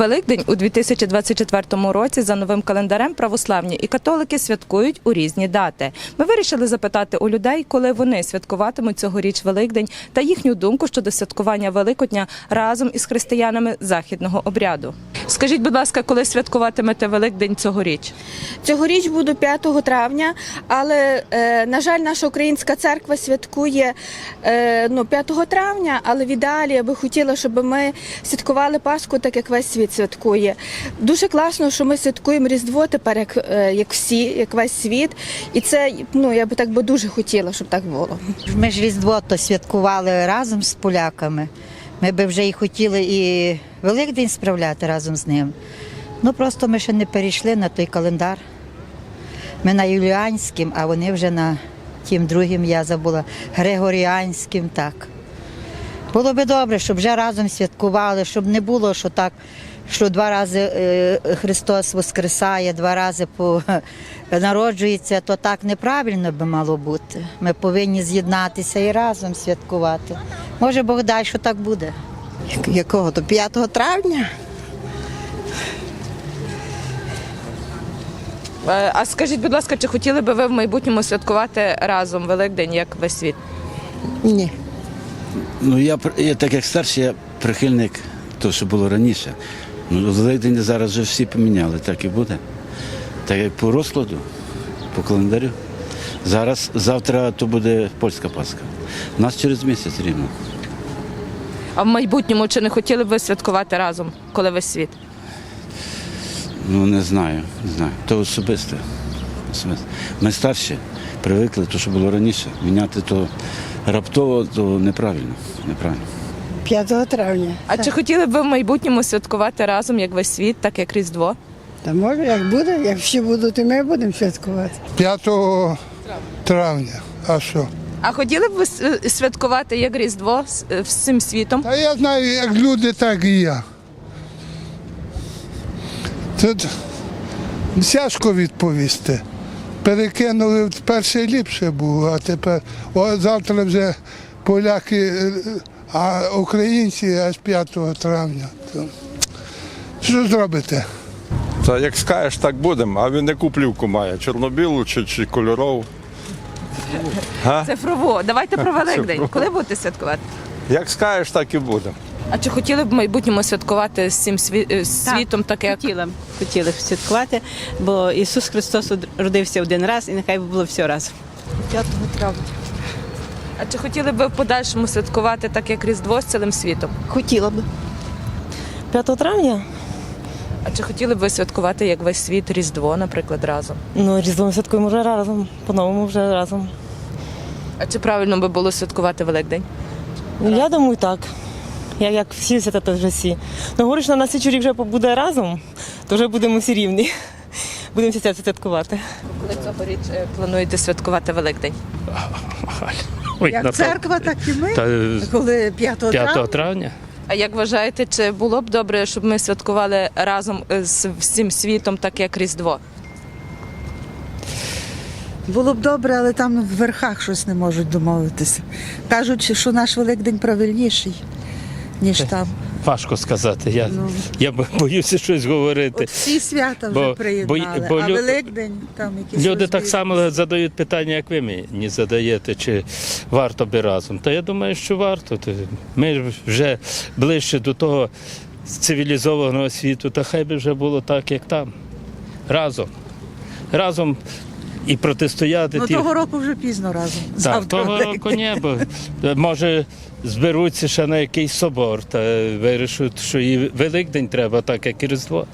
Великдень у 2024 році за новим календарем православні і католики святкують у різні дати. Ми вирішили запитати у людей, коли вони святкуватимуть цьогоріч Великдень та їхню думку щодо святкування Великодня разом із християнами західного обряду. Скажіть, будь ласка, коли святкуватимете Великдень цьогоріч? Цьогоріч буду 5 травня, але е, на жаль, наша українська церква святкує е, ну, 5 травня, але в ідеалі я би хотіла, щоб ми святкували Пасху так, як весь світ святкує. Дуже класно, що ми святкуємо Різдво тепер, як, е, як всі, як весь світ. І це ну я би так би дуже хотіла, щоб так було. Ми ж Різдво то святкували разом з поляками. Ми би вже і хотіли і Великдень справляти разом з ним. Ну просто ми ще не перейшли на той календар. Ми на юліанським, а вони вже на тим другим, я забула, Григоріанським, так. Було би добре, щоб вже разом святкували, щоб не було, що так, що два рази е, Христос воскресає, два рази народжується, то так неправильно би мало бути. Ми повинні з'єднатися і разом святкувати. Може Бог дай, що так буде. Якого то 5 травня? Е, А скажіть, будь ласка, чи хотіли би ви в майбутньому святкувати разом Великдень як весь світ? Ні. Ну, я, я так як старший, я прихильник того, що було раніше. Ну, Великдень зараз вже всі поміняли, так і буде. Так як по розкладу, по календарю. Зараз, завтра то буде польська Пасха. У нас через місяць рівно. А в майбутньому чи не хотіли б ви святкувати разом, коли весь світ? Ну, не знаю, не знаю. То особисте. особисте. Ми старші, привикли, то, що було раніше. Міняти то раптово, то неправильно. неправильно. 5 травня. А чи хотіли б ви в майбутньому святкувати разом як весь світ, так як Різдво? Та може, як буде, як всі будуть, і ми будемо святкувати. 5 травня. А що? А хотіли б ви святкувати як Різдво з е, всім світом? Та я знаю, як люди, так і я. Тут тяжко відповісти. Перекинули перше ліпше було, а тепер о, завтра вже поляки, е, а українці аж 5 травня. То, що зробите? Та як скажеш, так будемо, а він яку плівку має? Чорно-білу чи, чи кольорову? Га? Цифрово. Давайте про Великдень. Коли будете святкувати? Як скажеш, так і будемо. А чи хотіли б в майбутньому святкувати з цим сві- е, світом, так як Хотіла, б- хотіли б святкувати, бо Ісус Христос родився один раз і нехай би було все разом. а чи хотіли б ви в подальшому святкувати так як Різдво з цілим світом? Хотіла б. 5 травня? А чи хотіли б ви святкувати як весь світ Різдво, наприклад, разом? Ну, Різдво ми святкуємо вже разом. По-новому вже разом. А чи правильно би було святкувати Великдень? Ну, Я думаю, так. Я, як всі свята, вже всі. Ну, говориш, на нас рік вже буде разом, то вже будемо всі рівні. Будемо всі це святкувати. Коли цьогоріч е, плануєте святкувати Великдень? Ой, Як церква, так і ми. Та, Коли 5 травня. 5 травня. А як вважаєте, чи було б добре, щоб ми святкували разом е, з всім світом, так як Різдво? Було б добре, але там в верхах щось не можуть домовитися. Кажуть, що наш Великдень правильніший, ніж там. Важко сказати. Я, Ну. я боюся щось говорити. От всі свята вже Бо- приєднали, бо- бо а Великдень там якісь Люди так само задають питання, як ви мені задаєте, чи варто би разом. Та я думаю, що варто. Ми вже ближче до того цивілізованого світу, та хай би вже було так, як там. Разом. Разом і протистояти Ну ті... того року вже пізно разом. Так, Завтра того року ні, бо е, може зберуться ще на якийсь собор та вирішують, що і Великдень треба, так як і Різдво.